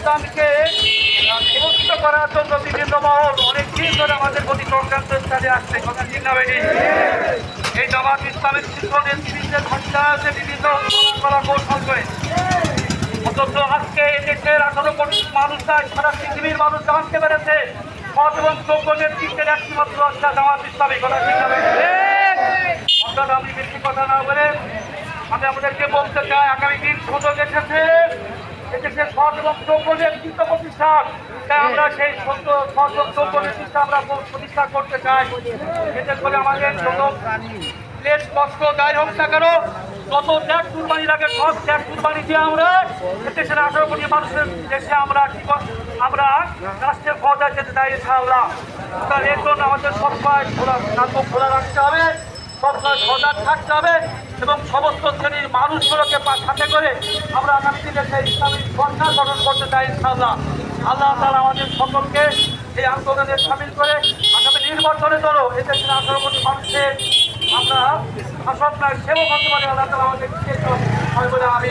ইসলামকে বিভক্ত করার জন্য বিভিন্ন মহল অনেক দিন ধরে আমাদের প্রতি চক্রান্ত স্থানে আসছে। কথা ঠিক না এই জামাত ইসলামের শীর্ষ নেতৃত্বের হত্যা আছে বিভিন্ন কলা কৌশল করে। অথচ আজকে এই দেশের আঠারো কোটি মানুষরা সারা পৃথিবীর মানুষ জানতে পেরেছে সৎ এবং যোগ্য নেতৃত্বের একটিমাত্র হত্যা জামাত ইসলামী। কথা ঠিক না অর্থাৎ আমি বেশি কথা না বলে আমি আমাদেরকে বলতে চাই, আগামী দিন সুযোগ এসেছে। এসেছে সৎ এবং যোগ্য নেতৃত্ব প্রতিষ্ঠান তাই আমরা সেই সত্য সৎ এবং যোগ্য নেতৃত্ব আমরা প্রতিষ্ঠা করতে চাই। এতে করে আমাদের যত প্লেট কষ্ট গায়ে হোক না কেন, যত ত্যাগ কুরবানি লাগে, সব ত্যাগ কুরবানি দিয়ে আমরা দেশের আঠারো কোটি মানুষের দেশে আমরা কি আমরা রাষ্ট্রের ক্ষমতায় যেতে চাই, ইনশাআল্লাহ। তার এর জন্য আমাদের সবাই খোলা নাটক খোলা রাখতে হবে। সবসময় সজাগ থাকতে হবে এবং সমস্ত শ্রেণির মানুষগুলোকে সাথে করে আমরা আগামী দিনে সেই ইসলামিক সরকার গঠন করতে চাই, ইনশাআল্লাহ। আল্লাহ তালা আমাদের সকলকে এই আন্দোলনে সামিল করে আগামী নির্বাচনের জন্য এদেশের আঠারো কোটি মানুষের আমরা শাসক নয় সেবক হতে পারি। আল্লাহ তালা আমাদের বিশেষ বলে আমি